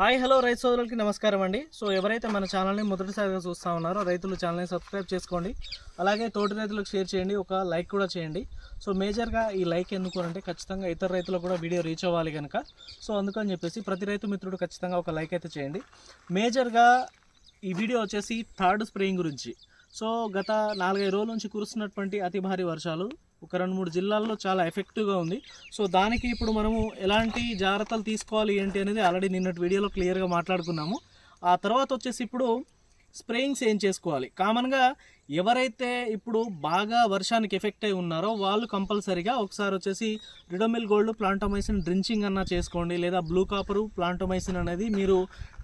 Hi hello రైతు సోదరులకి నమస్కారం అండి. సో ఎవరైతే మన ఛానల్ని మొదటిసారిగా చూస్తూ ఉన్నారో రైతులు ఛానల్ని సబ్స్క్రైబ్ చేసుకోండి. అలాగే తోటి రైతులకు షేర్ చేయండి ఒక లైక్ కూడా చేయండి. సో మేజర్గా ఈ లైక్ ఎందుకు అంటే ఖచ్చితంగా ఇతర రైతులకు కూడా వీడియో రీచ్ అవ్వాలి కనుక సో అందుకని చెప్పేసి ప్రతి రైతు మిత్రుడు ఖచ్చితంగా ఒక లైక్ అయితే చేయండి. మేజర్గా ఈ వీడియో వచ్చేసి థర్డ్ స్ప్రేయింగ్ గురించి. సో గత నాలుగైదు రోజుల నుంచి కురుస్తున్నటువంటి అతి భారీ వర్షాలు ఒక రెండు మూడు జిల్లాల్లో చాలా ఎఫెక్టివ్గా ఉంది. సో దానికి ఇప్పుడు మనము ఎలాంటి జాగ్రత్తలు తీసుకోవాలి ఏంటి అనేది ఆల్రెడీ నిన్నటి వీడియోలో క్లియర్గా మాట్లాడుకున్నాము. ఆ తర్వాత వచ్చేసి ఇప్పుడు స్ప్రేయింగ్స్ ఏం చేసుకోవాలి? కామన్గా ఎవరైతే ఇప్పుడు బాగా వర్షానికి ఎఫెక్ట్ అయి ఉన్నారో వాళ్ళు కంపల్సరీగా ఒకసారి వచ్చేసి రిడోమిల్ గోల్డ్ ప్లాంటోమైసిన్ డ్రించింగ్ అన్నా చేసుకోండి. లేదా బ్లూ కాపరు ప్లాంటోమైసిన్ అనేది మీరు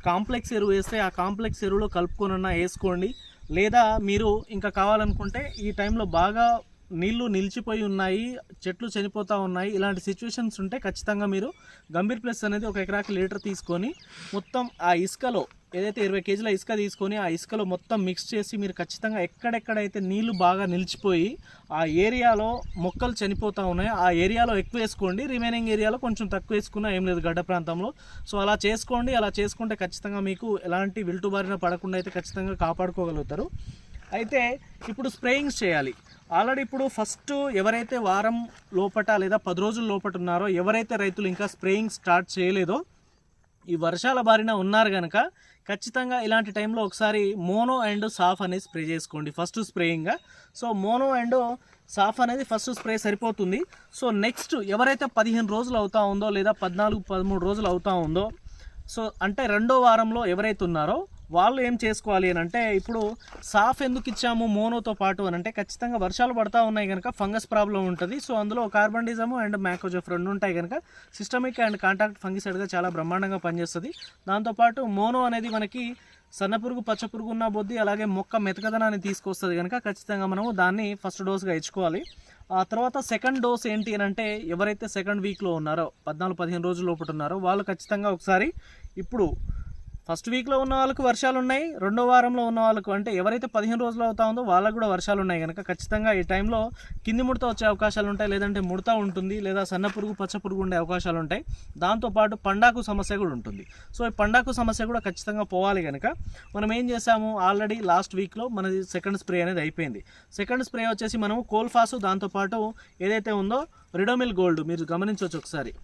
కాంప్లెక్స్ ఎరువు వేస్తే ఆ కాంప్లెక్స్ ఎరువులో కలుపుకొనన్నా వేసుకోండి. లేదా మీరు ఇంకా కావాలనుకుంటే ఈ టైంలో బాగా నీళ్ళు నిలిచిపోయి ఉన్నాయి చెట్లు చనిపోతూ ఉన్నాయి ఇలాంటి సిచ్యువేషన్స్ ఉంటే ఖచ్చితంగా మీరు గంభీర్ ప్లస్ అనేది ఒక ఎకరాకి లీటర్ తీసుకొని మొత్తం ఆ ఇసుకలో ఏదైతే ఇరవై కేజీల ఇసుక తీసుకొని ఆ ఇసుకలో మొత్తం మిక్స్ చేసి మీరు ఖచ్చితంగా ఎక్కడెక్కడైతే నీళ్ళు బాగా నిలిచిపోయి ఆ ఏరియాలో మొక్కలు చనిపోతూ ఉన్నాయి ఆ ఏరియాలో ఎక్కువ వేసుకోండి. రిమైనింగ్ ఏరియాలో కొంచెం తక్కువ వేసుకున్నా ఏం లేదు గడ్డ ప్రాంతంలో. సో అలా చేసుకోండి. అలా చేసుకుంటే ఖచ్చితంగా మీకు ఎలాంటి విల్టు బారిన పడకుండా అయితే ఖచ్చితంగా కాపాడుకోగలుగుతారు. అయితే ఇప్పుడు స్ప్రేయింగ్స్ చేయాలి. ఆల్రెడీ ఇప్పుడు ఫస్ట్ ఎవరైతే వారం లోపట లేదా పది రోజుల లోపట ఉన్నారో ఎవరైతే రైతులు ఇంకా స్ప్రేయింగ్ స్టార్ట్ చేయలేదో ఈ వర్షాల బారిన ఉన్నారు కనుక ఖచ్చితంగా ఇలాంటి టైంలో ఒకసారి మోనో అండ్ సాఫ్ అనేది స్ప్రే చేసుకోండి ఫస్ట్ స్ప్రేయింగ్గా. సో మోనో అండ్ సాఫ్ అనేది ఫస్ట్ స్ప్రే సరిపోతుంది. సో నెక్స్ట్ ఎవరైతే పదిహేను రోజులు అవుతా ఉందో లేదా పద్నాలుగు పదమూడు రోజులు అవుతా ఉందో సో అంటే రెండో వారంలో ఎవరైతే ఉన్నారో వాళ్ళు ఏం చేసుకోవాలి అని అంటే ఇప్పుడు సాఫ్ ఎందుకు ఇచ్చాము మోనోతో పాటు అని అంటే ఖచ్చితంగా వర్షాలు పడతా ఉన్నాయి కనుక ఫంగస్ ప్రాబ్లం ఉంటుంది. సో అందులో కార్బండిజము అండ్ మ్యాకోజెఫ్ రెండు ఉంటాయి కనుక సిస్టమిక్ అండ్ కాంటాక్ట్ ఫంగిసైడ్గా చాలా బ్రహ్మాండంగా పనిచేస్తుంది. దాంతోపాటు మోనో అనేది మనకి సన్నపురుగు పచ్చపురుగు ఉన్న బొద్ది అలాగే మొక్క మెతకదనాన్ని తీసుకొస్తుంది కనుక ఖచ్చితంగా మనము దాన్ని ఫస్ట్ డోస్గా ఇచ్చుకోవాలి ఆ తర్వాత సెకండ్ డోస్ ఏంటి అని అంటే ఎవరైతే సెకండ్ వీక్లో ఉన్నారో పద్నాలుగు పదిహేను రోజుల లోపల ఉన్నారో వాళ్ళు ఖచ్చితంగా ఒకసారి ఇప్పుడు ఫస్ట్ వీక్లో ఉన్న వాళ్ళకు వర్షాలు ఉన్నాయి రెండో వారంలో ఉన్న వాళ్ళకు అంటే ఎవరైతే పదిహేను రోజులు అవుతా ఉందో వాళ్ళకు కూడా వర్షాలు ఉన్నాయి కనుక ఖచ్చితంగా ఈ టైంలో కింది ముడత వచ్చే అవకాశాలు ఉంటాయి లేదంటే ముడత ఉంటుంది లేదా సన్న పురుగు పచ్చ పురుగు ఉండే అవకాశాలు ఉంటాయి. దాంతోపాటు పండాకు సమస్య కూడా ఉంటుంది. సో ఈ పండాకు సమస్య కూడా ఖచ్చితంగా పోవాలి కనుక మనం ఏం చేసాము ఆల్రెడీ లాస్ట్ వీక్లో మనది సెకండ్ స్ప్రే అనేది అయిపోయింది. సెకండ్ స్ప్రే వచ్చేసి మనము కోల్ఫాసు దాంతోపాటు ఏదైతే ఉందో రిడోమిల్ గోల్డ్ మీరు గమనించవచ్చు ఒకసారి.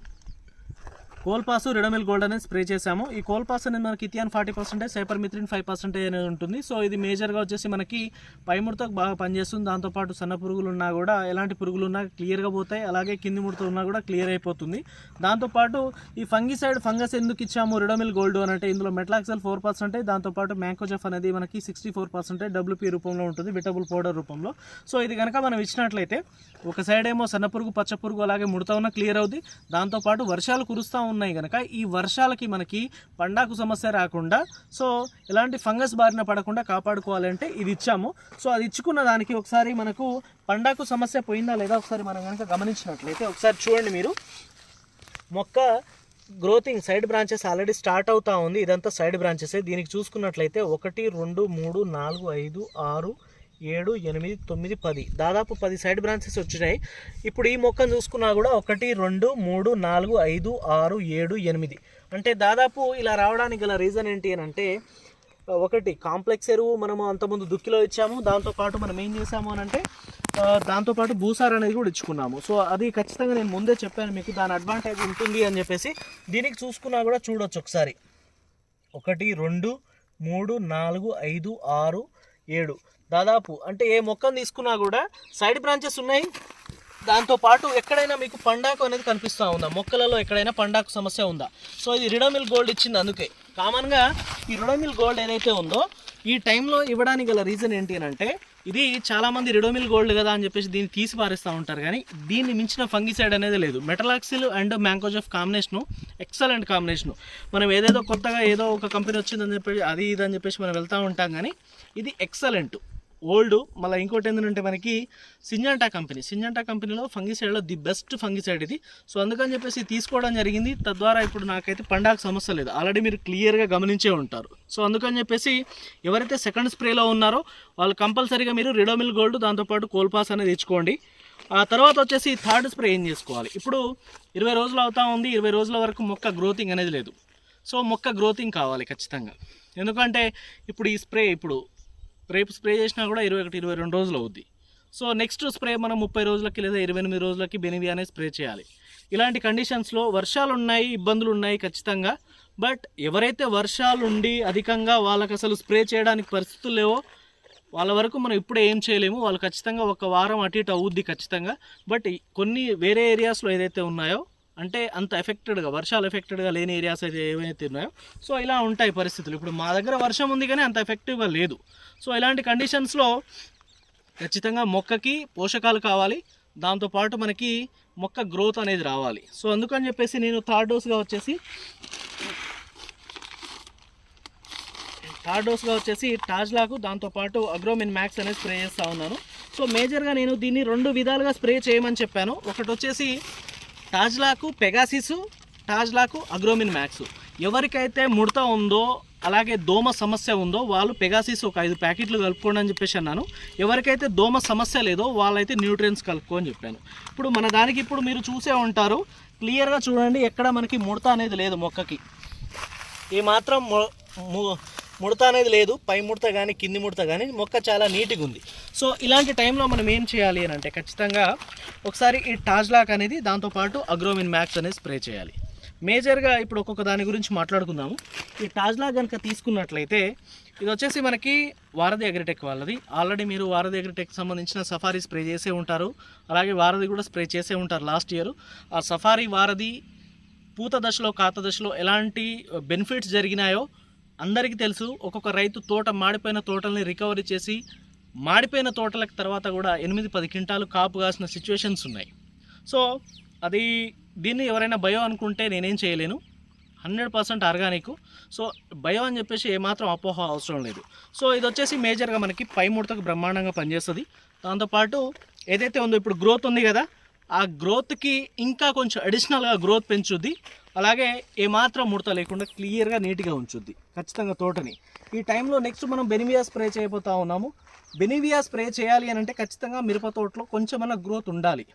కోల్పాస్ రెడమిల్ గోల్డ్ అనేది స్ప్రే చేసాము ఈ కోల్పాస్ అనేది మనకి ethion forty percentage cypermethrin five percentage అనేది ఉంటుంది. సో ఇది మేజర్గా వచ్చేసి మనకి పై ముడతకు బాగా పనిచేస్తుంది. దాంతోపాటు సన్న పురుగులు ఉన్నా కూడా ఎలాంటి పురుగులు ఉన్నా క్లియర్గా పోతాయి. అలాగే కింది ముడత ఉన్నా కూడా క్లియర్ అయిపోతుంది. దాంతోపాటు ఈ ఫంగిసైడ్ ఫంగస్ ఎందుకు ఇచ్చాము రెడమిల్ గోల్డ్ అని అంటే ఇందులో మెట్లాక్సెల్ ఫోర్ పర్సెంటేజ్ దాంతోపాటు మ్యాంకోజెఫ్ అనేది మనకి సిక్స్టీ ఫోర్ పర్సెంటేజ్ డబ్ల్యూపీ రూపంలో ఉంటుంది విటబుల్ పౌడర్ రూపంలో. సో ఇది కనుక మనం ఇచ్చినట్లయితే ఒక సైడ్ ఏమో సన్న పురుగు పచ్చ పురుగు అలాగే ముడత ఉన్న క్లియర్ అవుతుంది దాంతోపాటు వర్షాలు కురుస్తూ ఉన్నాయి కనుక ఈ వర్షాలకి మనకి పండాకు సమస్య రాకుండా సో ఎలాంటి ఫంగస్ బారిన పడకుండా కాపాడుకోవాలంటే ఇది ఇచ్చాము. సో అది ఇచ్చుకున్న దానికి ఒకసారి మనకు పండాకు సమస్య పోయిందా లేదా ఒకసారి మనం కనుక గమనించినట్లయితే ఒకసారి చూడండి మీరు. మొక్క గ్రోతింగ్ సైడ్ బ్రాంచెస్ ఆల్రెడీ స్టార్ట్ అవుతా ఉంది. ఇదంతా సైడ్ బ్రాంచెస్. దీనికి చూసుకున్నట్లయితే ఒకటి రెండు మూడు నాలుగు ఐదు ఆరు ఏడు ఎనిమిది తొమ్మిది పది. దాదాపు పది సైడ్ బ్రాంచెస్ వచ్చినాయి ఇప్పుడు ఈ మొక్కను చూసుకున్నా కూడా ఒకటి రెండు మూడు నాలుగు ఐదు ఆరు ఏడు ఎనిమిది. అంటే దాదాపు ఇలా రావడానికి గల రీజన్ ఏంటి అని అంటే ఒకటి కాంప్లెక్స్ ఎరువు మనము అంతకుముందు దుక్కిలో ఇచ్చాము. దాంతోపాటు మనం ఏం చేసాము అని అంటే దాంతోపాటు భూసార్ అనేది కూడా ఇచ్చుకున్నాము. సో అది ఖచ్చితంగా నేను ముందే చెప్పాను మీకు దాని అడ్వాంటేజ్ ఉంటుంది అని చెప్పేసి. దీనికి చూసుకున్నా కూడా చూడొచ్చు ఒకసారి. ఒకటి రెండు మూడు నాలుగు ఐదు ఆరు ఏడు. దాదాపు అంటే ఏ మొక్కను తీసుకున్నా కూడా సైడ్ బ్రాంచెస్ ఉన్నాయి. దాంతోపాటు ఎక్కడైనా మీకు పండాకు అనేది కనిపిస్తూ ఉందా? మొక్కలలో ఎక్కడైనా పండాకు సమస్య ఉందా? సో ఇది రిడోమిల్ గోల్డ్ ఇచ్చింది అందుకే. కామన్గా ఈ రిడోమిల్ గోల్డ్ ఏదైతే ఉందో ఈ టైంలో ఇవ్వడానికి గల రీజన్ ఏంటి అని అంటే ఇది చాలామంది రిడోమిల్ గోల్డ్ కదా అని చెప్పేసి దీన్ని తీసి పారేస్తూ ఉంటారు కానీ దీన్ని మించిన ఫంగిసైడ్ అనేది లేదు. Metalaxyl and mancozeb combination excellent combination. మనం ఏదేదో కొత్తగా ఏదో ఒక కంపెనీ వచ్చిందని చెప్పేసి అది ఇది అని చెప్పేసి మనం వెళ్తూ ఉంటాం కానీ ఇది ఎక్సలెంట్. ఓల్డ్. మళ్ళీ ఇంకోటి ఏంటంటే మనకి సింజంటా కంపెనీ. సింజంటా కంపెనీలో ఫంగిసైడ్లో ది బెస్ట్ ఫంగిసైడ్ ఇది. సో అందుకని చెప్పేసి తీసుకోవడం జరిగింది. తద్వారా ఇప్పుడు నాకైతే పండాకు సమస్య లేదు. ఆల్రెడీ మీరు క్లియర్గా గమనించే ఉంటారు. సో అందుకని చెప్పేసి ఎవరైతే సెకండ్ స్ప్రేలో ఉన్నారో వాళ్ళు కంపల్సరీగా మీరు రిడోమిల్ గోల్డ్ దాంతోపాటు కోల్పాస్ అనేది తెచ్చుకోండి. ఆ తర్వాత వచ్చేసి థర్డ్ స్ప్రే ఏం చేసుకోవాలి? ఇప్పుడు ఇరవై రోజులు అవుతా ఉంది. ఇరవై రోజుల వరకు మొక్క గ్రోతింగ్ అనేది లేదు. సో మొక్క గ్రోతింగ్ కావాలి ఖచ్చితంగా. ఎందుకంటే ఇప్పుడు ఈ స్ప్రే ఇప్పుడు రేపు స్ప్రే చేసినా కూడా ఇరవై ఒకటి ఇరవై రెండు రోజులు అవుద్ది. సో నెక్స్ట్ స్ప్రే మనం ముప్పై రోజులకి లేదా ఇరవై ఎనిమిది రోజులకి బెనివియా అనేది స్ప్రే చేయాలి. ఇలాంటి కండిషన్స్లో వర్షాలు ఉన్నాయి ఇబ్బందులు ఉన్నాయి ఖచ్చితంగా. బట్ ఎవరైతే వర్షాలు ఉండి అధికంగా వాళ్ళకి అసలు స్ప్రే చేయడానికి పరిస్థితులు లేవో వాళ్ళ వరకు మనం ఇప్పుడే ఏం చేయలేము. వాళ్ళు ఖచ్చితంగా ఒక వారం అటు ఇటు అవుద్ది ఖచ్చితంగా. బట్ కొన్ని వేరే ఏరియాస్లో ఏదైతే ఉన్నాయో అంటే అంత ఎఫెక్టెడ్గా వర్షాలు ఎఫెక్టెడ్గా లేని ఏరియాస్ అయితే ఏవైతే ఉన్నాయో సో ఇలా ఉంటాయి పరిస్థితులు. ఇప్పుడు మా దగ్గర వర్షం ఉంది కానీ అంత ఎఫెక్టివ్గా లేదు. సో ఇలాంటి కండిషన్స్లో ఖచ్చితంగా మొక్కకి పోషకాలు కావాలి. దాంతోపాటు మనకి మొక్క గ్రోత్ అనేది రావాలి. సో అందుకని చెప్పేసి నేను థర్డ్ డోస్గా వచ్చేసి థర్డ్ డోస్గా వచ్చేసి టాజ్లాకు దాంతోపాటు అగ్రోమిన్ మ్యాక్స్ అనేది స్ప్రే చేస్తూ ఉన్నాను. సో మేజర్గా నేను దీన్ని రెండు విధాలుగా స్ప్రే చేయమని చెప్పాను. ఒకటి వచ్చేసి టాజ్లాకు పెగాసిస్ టాజ్లాకు అగ్రోమిన్ మ్యాక్స్. ఎవరికైతే ముడత ఉందో అలాగే దోమ సమస్య ఉందో వాళ్ళు పెగాసిస్ ఒక ఐదు ప్యాకెట్లు కలుపుకోండి అని చెప్పేసి అన్నాను. ఎవరికైతే దోమ సమస్య లేదో వాళ్ళైతే న్యూట్రియన్స్ కలుపుకో అని చెప్పాను. ఇప్పుడు మన దానికి ఇప్పుడు మీరు చూసే ఉంటారు. క్లియర్గా చూడండి ఎక్కడ మనకి ముడత అనేది లేదు మొక్కకి. ఈ మాత్రం ముడత అనేది లేదు పై ముడత కానీ కింది ముడత కానీ మొక్క చాలా నీట్గా ఉంది. సో ఇలాంటి టైంలో మనం ఏం చేయాలి అని అంటే ఖచ్చితంగా ఒకసారి ఈ టాజ్లాక్ అనేది దాంతోపాటు అగ్రోమిన్ మ్యాక్స్ అనేది స్ప్రే చేయాలి. మేజర్గా ఇప్పుడు ఒక్కొక్క దాని గురించి మాట్లాడుకుందాము. ఈ టాజ్లా కనుక తీసుకున్నట్లయితే ఇది వచ్చేసి మనకి వారధి అగ్రిటెక్ వాళ్ళది. ఆల్రెడీ మీరు వారధి అగ్రిటెక్ సంబంధించిన సఫారీ స్ప్రే చేసే ఉంటారు. అలాగే వారధి కూడా స్ప్రే చేసే ఉంటారు లాస్ట్ ఇయర్. ఆ సఫారీ వారధి పూత దశలో కాత దశలో ఎలాంటి బెనిఫిట్స్ జరిగినాయో అందరికీ తెలుసు ఒక్కొక్క రైతు తోట మాడిపోయిన తోటల్ని రికవరీ చేసి మాడిపోయిన తోటలకు తర్వాత కూడా ఎనిమిది పది క్వింటాలు కాపు కాసిన సిచ్యువేషన్స్ ఉన్నాయి. సో అది దీన్ని ఎవరైనా భయో అనుకుంటే నేనేం చేయలేను. Hundred percent organic. సో భయం అని చెప్పేసి ఏమాత్రం అపోహ అవసరం లేదు. సో ఇది వచ్చేసి మేజర్గా మనకి పై ముడతకు బ్రహ్మాండంగా పనిచేస్తుంది. దాంతోపాటు ఏదైతే ఉందో ఇప్పుడు గ్రోత్ ఉంది కదా ఆ గ్రోత్కి ఇంకా కొంచెం అడిషనల్గా గ్రోత్ పెంచుద్ది. అలాగే ఏమాత్రం ముడత లేకుండా క్లియర్గా నీట్గా ఉంచుద్ది ఖచ్చితంగా తోటని. ఈ టైంలో నెక్స్ట్ మనం బెనివియా స్ప్రే చేయబోతా ఉన్నాము. బెనివియా స్ప్రే చేయాలి అని అంటే ఖచ్చితంగా మిరప తోటలో కొంచెమన్నా గ్రోత్ ఉండాలి.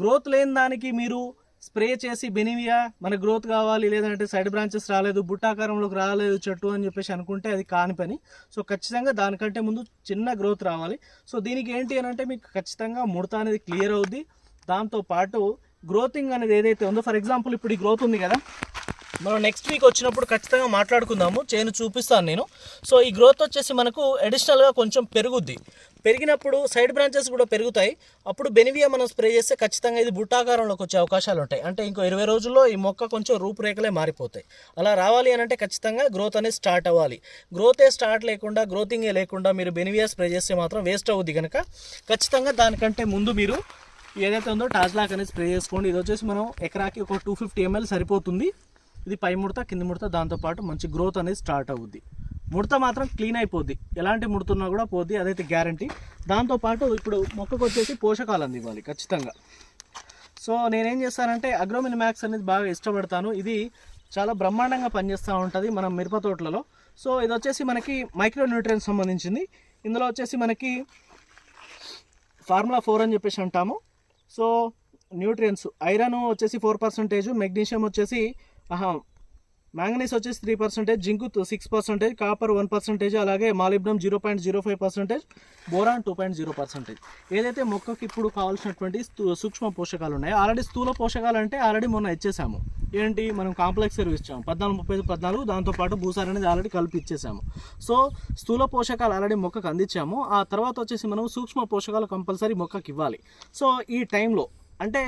గ్రోత్ లేని దానికి మీరు స్ప్రే చేసి బెనివియా మన గ్రోత్ కావాలి లేదంటే సైడ్ బ్రాంచెస్ రాలేదు బుట్టాకారంలోకి రాలేదు చెట్టు అని చెప్పేసి అనుకుంటే అది కాని పని. సో ఖచ్చితంగా దానికంటే ముందు చిన్న గ్రోత్ రావాలి. సో దీనికి ఏంటి అని అంటే మీకు ఖచ్చితంగా ముడత అనేది క్లియర్ అవుద్ది. దాంతో పాటు గ్రోతింగ్ అనేది ఏదైతే ఉందో ఫర్ ఎగ్జాంపుల్ ఇప్పుడు ఈ గ్రోత్ ఉంది కదా. మనం నెక్స్ట్ వీక్ వచ్చినప్పుడు ఖచ్చితంగా మాట్లాడుకుందాము. చేను చూపిస్తాను నేను. సో ఈ గ్రోత్ వచ్చేసి మనకు అడిషనల్గా కొంచెం పెరుగుద్ది. పెరిగినప్పుడు సైడ్ బ్రాంచెస్ కూడా పెరుగుతాయి. అప్పుడు బెనివియా మనం స్ప్రే చేస్తే ఖచ్చితంగా ఇది బుట్టాకారంలోకి వచ్చే అవకాశాలు ఉంటాయి. అంటే ఇంకో ఇరవై రోజుల్లో ఈ మొక్క కొంచెం రూపురేఖలే మారిపోతాయి. అలా రావాలి అని అంటే ఖచ్చితంగా గ్రోత్ అనేది స్టార్ట్ అవ్వాలి. గ్రోతే స్టార్ట్ లేకుండా గ్రోతింగే లేకుండా మీరు బెనివియా స్ప్రే చేస్తే మాత్రం వేస్ట్ అవుద్ది కనుక ఖచ్చితంగా దానికంటే ముందు మీరు ఏదైతే ఉందో టాజ్లాక్ అనేది స్ప్రే చేసుకోండి. ఇది వచ్చేసి మనం ఎకరాకి ఒక టూ ఫిఫ్టీ ఎంఎల్ సరిపోతుంది. ఇది పై ముడత కింద ముడత దాంతోపాటు మంచి గ్రోత్ అనేది స్టార్ట్ అవుద్ది. ముడత మాత్రం క్లీన్ అయిపోద్ది. ఎలాంటి ముడుతున్నా కూడా పోద్ది అదైతే గ్యారంటీ దాంతోపాటు ఇప్పుడు మొక్కకు వచ్చేసి పోషకాలు అందివ్వాలి ఖచ్చితంగా. సో నేనేం చేస్తానంటే అగ్రోమిన్ మ్యాక్స్ అనేది బాగా ఇష్టపడతాను. ఇది చాలా బ్రహ్మాండంగా పనిచేస్తూ ఉంటుంది మనం మిరప తోటలలో. సో ఇది వచ్చేసి మనకి మైక్రో న్యూట్రియన్స్ సంబంధించింది. ఇందులో వచ్చేసి మనకి ఫార్ములా ఫోర్ అని చెప్పేసి అంటాము. సో న్యూట్రియన్స్ ఐరన్ వచ్చేసి ఫోర్ పర్సెంటేజ్ మెగ్నీషియం వచ్చేసి ఆహా మ్యాంగనీస్ వచ్చేసి three percentage zinc six percentage copper one percentage అలాగే molybdenum zero point zero five percentage boron two point zero percentage. ఏదైతే మొక్కకి ఇప్పుడు కావాల్సినటువంటి సూక్ష్మ పోషకాలు ఉన్నాయో ఆల్రెడీ స్థూల పోషకాలు అంటే ఆల్రెడీ మొన్న ఇచ్చేసాము. ఏంటి? మనం కాంప్లెక్స్ ఎరువు ఇచ్చాము పద్నాలుగు ముప్పై ఐదు పద్నాలుగు దాంతోపాటు భూసార్ అనేది ఆల్రెడీ కలిపి ఇచ్చేసాము. సో స్థూల పోషకాలు ఆల్రెడీ మొక్కకు అందించాము. ఆ తర్వాత వచ్చేసి మనం సూక్ష్మ పోషకాలు కంపల్సరీ మొక్కకి ఇవ్వాలి. సో ఈ టైంలో అంటే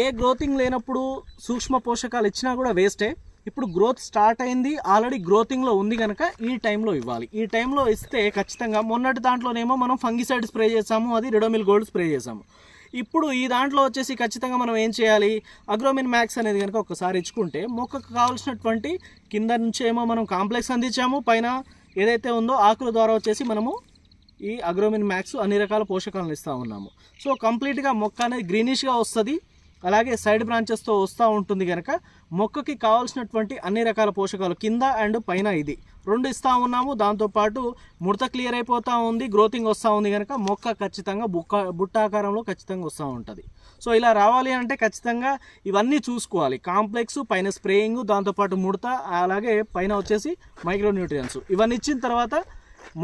ఏ గ్రోతింగ్ లేనప్పుడు సూక్ష్మ పోషకాలు ఇచ్చినా కూడా వేస్టే ఇప్పుడు గ్రోత్ స్టార్ట్ అయింది ఆల్రెడీ గ్రోతింగ్లో ఉంది కనుక ఈ టైంలో ఇవ్వాలి. ఈ టైంలో ఇస్తే ఖచ్చితంగా మొన్నటి దాంట్లోనేమో మనం ఫంగిసైడ్ స్ప్రే చేసాము అది రెడోమిల్ గోల్డ్ స్ప్రే చేసాము. ఇప్పుడు ఈ దాంట్లో వచ్చేసి ఖచ్చితంగా మనం ఏం చేయాలి? అగ్రోమిన్ మ్యాక్స్ అనేది కనుక ఒకసారి ఇచ్చుకుంటే మొక్కకు కావాల్సినటువంటి కింద నుంచి ఏమో మనం కాంప్లెక్స్ అందించాము. పైన ఏదైతే ఉందో ఆకుల ద్వారా వచ్చేసి మనము ఈ అగ్రోమిన్ మ్యాక్స్ అన్ని రకాల పోషకాలను ఇస్తూ ఉన్నాము. సో కంప్లీట్గా మొక్క అనేది గ్రీనిష్గా వస్తుంది. అలాగే సైడ్ బ్రాంచెస్తో వస్తూ ఉంటుంది కనుక మొక్కకి కావాల్సినటువంటి అన్ని రకాల పోషకాలు కింద అండ్ పైన ఇది. రెండు ఇస్తూ ఉన్నాము దాంతోపాటు ముడత క్లియర్ అయిపోతూ ఉంది గ్రోతింగ్ వస్తూ ఉంది కనుక మొక్క ఖచ్చితంగా బుక్క బుట్టాకారంలో ఖచ్చితంగా వస్తూ ఉంటుంది. సో ఇలా రావాలి అంటే ఖచ్చితంగా ఇవన్నీ చూసుకోవాలి. కాంప్లెక్స్ పైన స్ప్రేయింగ్ దాంతోపాటు ముడత అలాగే పైన వచ్చేసి మైక్రోన్యూట్రియన్స్. ఇవన్నీ ఇచ్చిన తర్వాత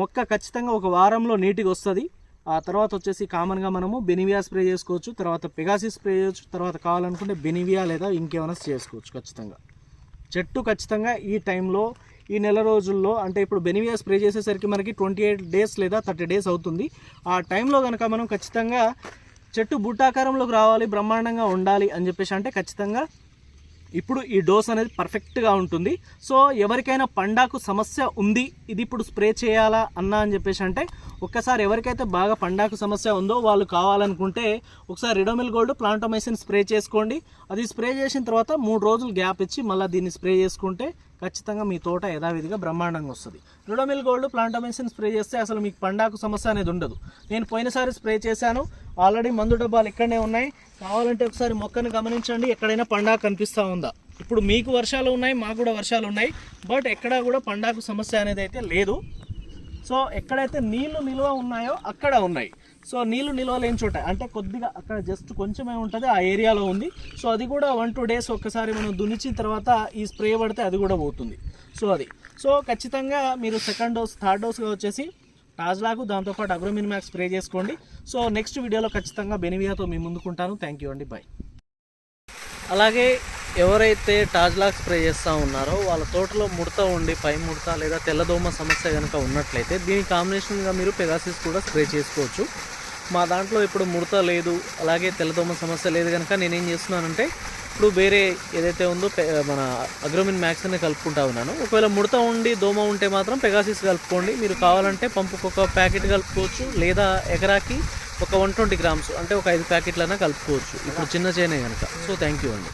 మొక్క ఖచ్చితంగా ఒక వారంలో నీటిగా వస్తుంది. ఆ తర్వాత వచ్చేసి కామన్గా మనము బెనివియా స్ప్రే చేసుకోవచ్చు తర్వాత పెగాసిస్ స్ప్రే చేయొచ్చు తర్వాత కావాలనుకుంటే బెనివియా లేదా ఇంకేమైనా చేసుకోవచ్చు ఖచ్చితంగా. చెట్టు ఖచ్చితంగా ఈ టైంలో ఈ నెల రోజుల్లో అంటే ఇప్పుడు బెనివియా స్ప్రే చేసేసరికి మనకి ట్వంటీ ఎయిట్ డేస్ లేదా థర్టీ డేస్ అవుతుంది. ఆ టైంలో కనుక మనం ఖచ్చితంగా చెట్టు బుట్టాకారంలోకి రావాలి బ్రహ్మాండంగా ఉండాలి అని చెప్పేసి అంటే ఖచ్చితంగా ఇప్పుడు ఈ డోస్ అనేది పర్ఫెక్ట్గా ఉంటుంది. సో ఎవరికైనా పండాకు సమస్య ఉంది ఇది ఇప్పుడు స్ప్రే చేయాలా అన్నా అని చెప్పేసి అంటే ఒక్కసారి ఎవరికైతే బాగా పండాకు సమస్య ఉందో వాళ్ళు కావాలనుకుంటే ఒకసారి రిడోమిల్ గోల్డ్ ప్లాంటోమైసిన్ స్ప్రే చేసుకోండి. అది స్ప్రే చేసిన తర్వాత మూడు రోజులు గ్యాప్ ఇచ్చి మళ్ళీ దీన్ని స్ప్రే చేసుకుంటే ఖచ్చితంగా మీ తోట యథావిధిగా బ్రహ్మాండంగా వస్తుంది. రుడమిల్ గోల్డ్ ప్లాంటోమెన్సిన్ స్ప్రే చేస్తే అసలు మీకు పండాకు సమస్య అనేది ఉండదు. నేను పోయినసారి స్ప్రే చేశాను. ఆల్రెడీ మందు డబ్బాలు ఇక్కడనే ఉన్నాయి. కావాలంటే ఒకసారి మొక్కను గమనించండి. ఎక్కడైనా పండాకు కనిపిస్తూ ఉందా? ఇప్పుడు మీకు వర్షాలు ఉన్నాయి మాకు కూడా వర్షాలు ఉన్నాయి. బట్ ఎక్కడా కూడా పండాకు సమస్య అనేది అయితే లేదు. సో ఎక్కడైతే నీళ్ళు నిల్వ ఉన్నాయో అక్కడ ఉన్నాయి. సో నీళ్ళు నిల్వ లేని చోట అంటే కొద్దిగా అక్కడ జస్ట్ కొంచెమే ఉంటుంది ఆ ఏరియాలో ఉంది. సో అది కూడా వన్ టూ డేస్ ఒక్కసారి మనం దున్నిచ్చిన తర్వాత ఈ స్ప్రే పడితే అది కూడా పోతుంది. సో అది. సో ఖచ్చితంగా మీరు సెకండ్ డోస్ థర్డ్ డోస్గా వచ్చేసి టాజ్లాకు దాంతోపాటు అగ్రోమిన్ మ్యాక్స్ స్ప్రే చేసుకోండి. సో నెక్స్ట్ వీడియోలో ఖచ్చితంగా బెనివియాతో మీ ముందుకుంటాను. థ్యాంక్ యూ అండి. బాయ్ అలాగే ఎవరైతే టాజ్లాక్ స్ప్రే చేస్తూ ఉన్నారో వాళ్ళ తోటలో ముడత ఉండి పై ముడత లేదా తెల్లదోమ సమస్య కనుక ఉన్నట్లయితే దీని కాంబినేషన్గా మీరు పెగాసిస్ కూడా స్ప్రే చేసుకోవచ్చు. మా దాంట్లో ఇప్పుడు ముడత లేదు అలాగే తెల్లదోమ సమస్య లేదు కనుక నేనేం చేస్తున్నానంటే ఇప్పుడు వేరే ఏదైతే ఉందో మన అగ్రోమిన్ మ్యాక్స్ అనే కలుపుకుంటా ఉన్నాను. ఒకవేళ ముడత ఉండి దోమ ఉంటే మాత్రం పెగాసిస్ కలుపుకోండి. మీరు కావాలంటే పంపుకు ఒక ప్యాకెట్ కలుపుకోవచ్చు లేదా ఎకరాకి ఒక వన్ ట్వంటీ గ్రామ్స్ అంటే ఒక ఐదు ప్యాకెట్లైనా కలుపుకోవచ్చు. ఇప్పుడు చిన్న చేనే కనుక సో థ్యాంక్ యూ అండి.